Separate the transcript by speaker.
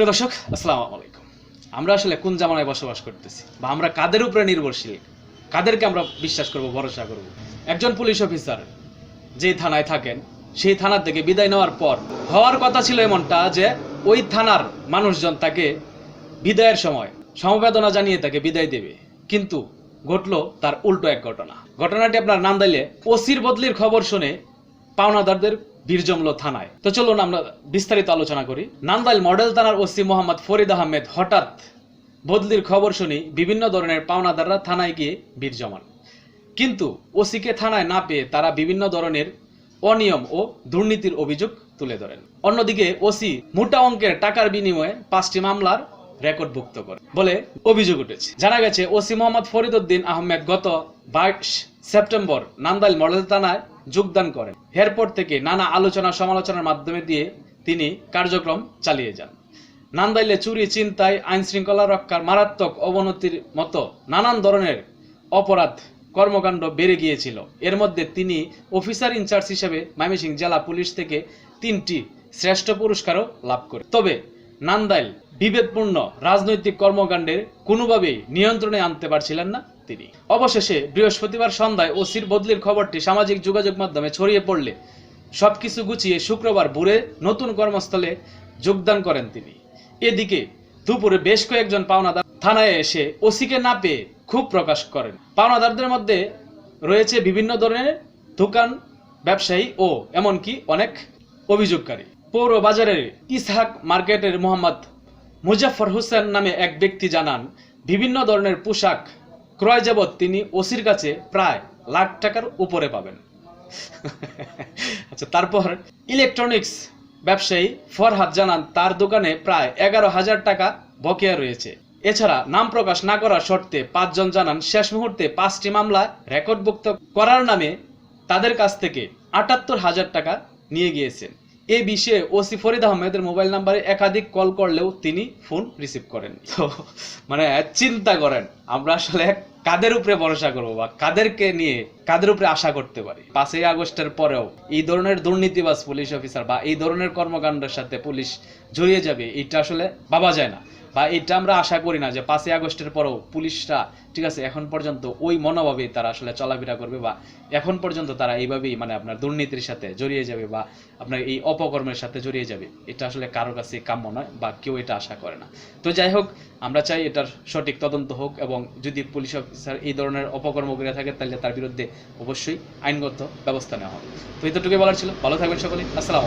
Speaker 1: প্রিয় দর্শক, আসসালামু আলাইকুম। আমরা আসলে কোন জামানায় বসবাস করতেছি বা আমরা কাদের উপরে নির্ভরশীল? কাদেরকে আমরা বিশ্বাস করব, ভরসা করব? একজন পুলিশ অফিসার যে থানায় থাকেন, সেই থানা থেকে বিদায় নেওয়ার পর হওয়ার কথা ছিল এমনটা যে ওই থানার মানুষজন তাকে বিদায়ের সময় সমবেদনা জানিয়ে তাকে বিদায় দেবে। কিন্তু ঘটলো তার উল্টো এক ঘটনা। ঘটনাটি আপনার নাম দিলে ওসির বদলির খবর শুনে পাওনাদারদের ভিড় জমলো থানায়। তো চলুন আমরা বিস্তারিত আলোচনা করি। নান্দাইল মডেল থানার ওসি মোহাম্মদ ফরিদ আহমেদ হঠাৎ বদলির খবর শুনি বিভিন্ন ধরনের পাওনাদাররা থানায় গিয়ে ভিড় জমান। কিন্তু ওসিকে থানায় না পেয়ে তারা বিভিন্ন ধরনের অনিয়ম ও দুর্নীতির অভিযোগ তুলে ধরেন। অন্যদিকে ওসি মোটা অঙ্কের টাকার বিনিময়ে পাঁচটি মামলার রেকর্ডভুক্ত করে বলে অভিযোগ উঠেছে। জানা গেছে, ওসি মোহাম্মদ ফরিদউদ্দিন আহমেদ গত বাইশ সেপ্টেম্বর নান্দাইল মডেল থানায় যোগদান করেন। এরপর থেকে নানা আলোচনা সমালোচনার মাধ্যমে দিয়ে তিনি কার্যক্রম চালিয়ে যান। নান্দাইলে চুরি চিন্তায় আইন শৃঙ্খলা রক্ষার মারাত্মক অবনতির মতো নানান ধরনের অপরাধ কর্মকাণ্ড বেড়ে গিয়েছিল। এর মধ্যে তিনি অফিসার ইনচার্জ হিসেবে ময়মনসিংহ জেলা পুলিশ থেকে তিনটি শ্রেষ্ঠ পুরস্কারও লাভ করে। তবে নান্দাইল বিভেদপূর্ণ রাজনৈতিক কর্মকাণ্ডের কোনোভাবেই নিয়ন্ত্রণে আনতে পারছিলেন না। তিনি। অবশেষে বৃহস্পতিবার সন্ধ্যায় ওসির বদলির খবরটি সামাজিক যোগাযোগ মাধ্যমে ছড়িয়ে পড়লে সবকিছু গুছিয়ে শুক্রবার ভোরে নতুন কর্মস্থলে যোগদান করেন তিনি। এদিকে দুপুরে বেশ কয়েকজন পাওনাদার থানায় এসে ওসিকে না পেয়ে ক্ষোভ প্রকাশ করেন। পাওনাদারদের মধ্যে রয়েছে বিভিন্ন ধরনের দোকান, ব্যবসায়ী ও এমনকি অনেক অভিযোগকারী। পৌর বাজারের ইসহাক মার্কেটের মোহাম্মদ মুজাফর হোসেন নামে এক ব্যক্তি জানান, বিভিন্ন ধরনের পোশাক ক্রয় যাবৎ তিনি ওসির কাছে প্রায় লাখ টাকার উপরে পাবেন। আচ্ছা তারপর ইলেকট্রনিক্স ব্যবসায়ী ফরহাদ জানান, তার দোকানে প্রায় এগারো হাজার টাকা বকেয়া রয়েছে। এছাড়া নাম প্রকাশ না করার শর্তে পাঁচজন জানান, শেষ মুহূর্তে পাঁচটি মামলা রেকর্ডভুক্ত করার নামে তাদের কাছ থেকে আটাত্তর হাজার টাকা নিয়ে গিয়েছেন। এ বিষয়ে ওসি ফরিদ আহমেদের মোবাইল নাম্বারে একাধিক কল করলেও তিনি ফোন রিসিভ করেন তো মানে চিন্তা করেন, আমরা আসলে কাদের উপরে ভরসা করব বা কাদেরকে নিয়ে কাদের উপরে আশা করতে পারি? পাঁচই আগস্টের পরেও এই ধরনের দুর্নীতিবাজ পুলিশ অফিসার বা এই ধরনের কর্মকাণ্ডের সাথে পুলিশ জড়িয়ে যাবে, এটা আসলে ভাবা যায় না। বা এটা আমরা আশা করি না যে পাঁচই আগস্টের পরেও পুলিশরা, ঠিক আছে, এখন পর্যন্ত ওই মনোভাবেই তারা আসলে চলাফেরা করবে বা এখন পর্যন্ত তারা এইভাবেই মানে আপনার দুর্নীতির সাথে জড়িয়ে যাবে বা আপনার এই অপকর্মের সাথে জড়িয়ে যাবে। এটা আসলে কারও কাছে কাম্য নয় বা কেউ এটা আশা করে না। তো যাই হোক, আমরা চাই এটার সঠিক তদন্ত হোক এবং যদি পুলিশ অফিসার এই ধরনের অপকর্ম করে থাকে তাহলে তার বিরুদ্ধে অবশ্যই আইনগত ব্যবস্থা নেওয়া হবে। তো এতটুকুই বলার ছিল। ভালো থাকবেন সকলে আসসালাম